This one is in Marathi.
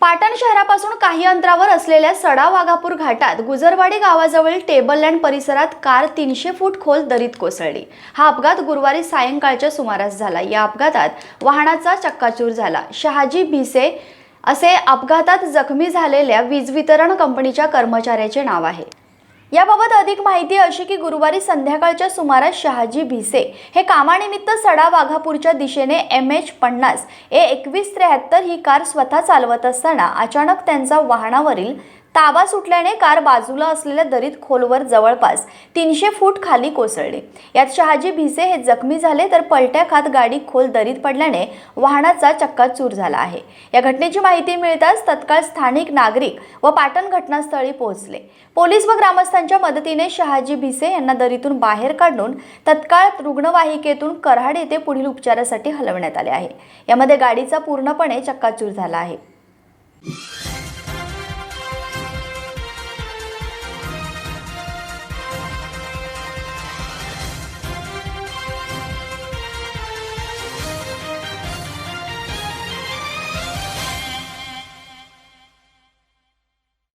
पाटण शहरापासून काही अंतरावर असलेल्या सडा वाघापूर घाटात गुजरवाडी गावाजवळ टेबल लँड परिसरात कार तीनशे फूट खोल दरीत कोसळली. हा अपघात गुरुवारी सायंकाळच्या सुमारास झाला. या अपघातात वाहनाचा चक्काचूर झाला. शहाजी भिसे असे अपघातात जखमी झालेल्या वीज वितरण कंपनीच्या कर्मचाऱ्याचे नाव आहे. याबाबत अधिक माहिती अशी की गुरुवारी संध्याकाळच्या सुमारास शहाजी भिसे हे कामानिमित्त सडा वाघापूरच्या दिशेने एम एच पन्नास ए एकवीस त्र्याहत्तर ही कार स्वतः चालवत असताना अचानक त्यांचा वाहनावरील ताबा सुटल्याने कार बाजूला असलेल्या दरीत खोलवर जवळपास तीनशे फूट खाली कोसळली. यात शहाजी भिसे हे जखमी झाले तर पलट्या खात गाडी खोल दरीत पडल्याने वाहनाचा चक्काचूर झाला आहे. या घटनेची माहिती मिळताच तत्काळ स्थानिक नागरिक व पाटण घटनास्थळी पोहोचले. पोलीस व ग्रामस्थांच्या मदतीने शहाजी भिसे यांना दरीतून बाहेर काढून तत्काळ रुग्णवाहिकेतून कराड येथे पुढील उपचारासाठी हलवण्यात आले आहे. यामध्ये गाडीचा पूर्णपणे चक्काचूर झाला आहे.